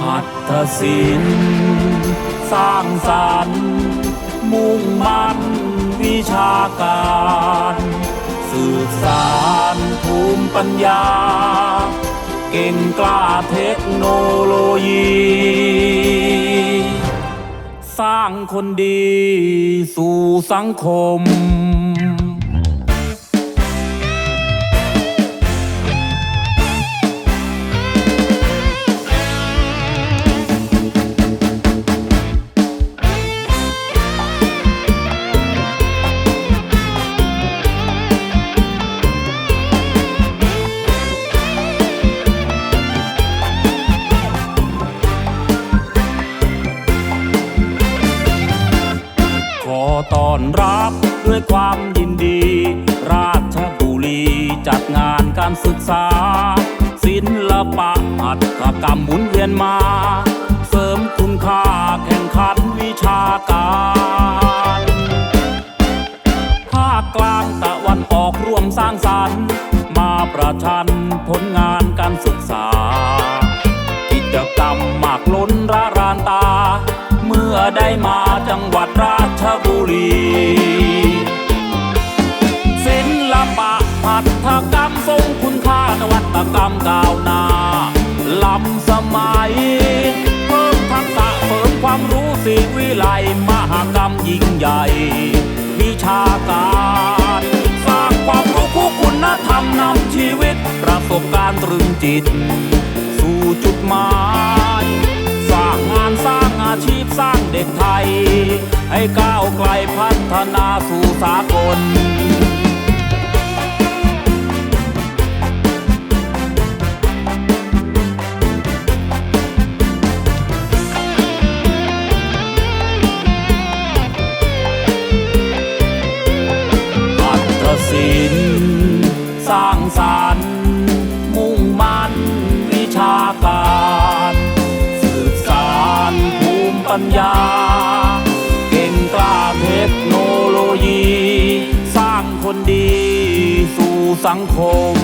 หัตถศิลป์สร้างสรรค์มุ่งมั่นวิชาการ สืบสารภูมิปัญญา เก่งกล้าเทคโนโลยี สร้างคนดีสู่สังคม ต้อนรับด้วยความยินดี ราชบุรีจัดงานการศึกษา ศิลปะหัตถกรรมหมุนเวียนมา เสริมคุณค่าแข่งขันวิชาการภาคกลางตะวันออกร่วมสร้างสรรค์ มาประชันผลงานการศึกษา กิจกรรมมากล้นระรานตา เมื่อได้มาจังหวัดรา กรรมก้าวหน้าล้ำสมัย เพิ่มทักษะเสริมความรู้สิวิไลมหากรรมยิ่งใหญ่ วิชาการสร้างความรู้คู่คุณธรรมนำชีวิต ประสบการณ์ตรึงจิต สู่จุดหมายสร้างงานสร้างอาชีพสร้างเด็กไทย ให้ก้าวไกลพัฒนาสู่สากล ศิลป์สร้างสรรค์ มุ่งมั่นวิชาการ สืบสารภูมิปัญญา เก่งกล้าเทคโนโลยี สร้างคนดีสู่สังคม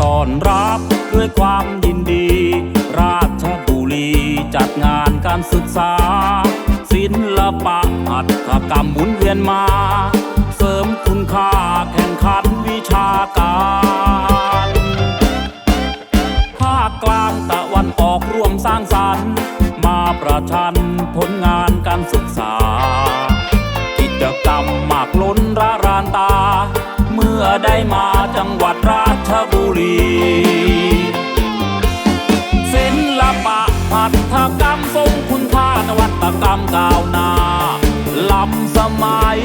ต้อนรับด้วยความยินดี ราชบุรีจัดงานการศึกษา ศิลปะหัตถกรรมหมุนเวียนมา เสริมคุณค่าแข่งขันวิชาการภาคกลางตะวันออกร่วมสร้างสรรค์ มาประชันผลงานการศึกษา กิจกรรมมากล้นระรานตา เมื่อได้มา รี ศิลปะหัตถกรรมทรงคุณค่านวัตกรรมก้าวหน้าล้ำสมัย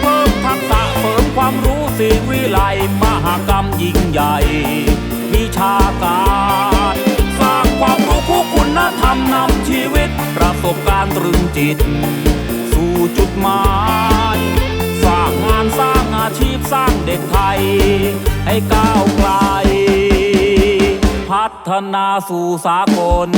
เพิ่มทักษะเสริมความรู้สิวิไลมหากรรมยิ่งใหญ่ วิชาการสร้างความรู้คู่คุณธรรมนำชีวิต ประสบการณ์ตรึงจิต สู่จุดหมายสร้างงานสร้างอาชีพสร้างเด็กไทย ให้ก้าว นาสู่สากล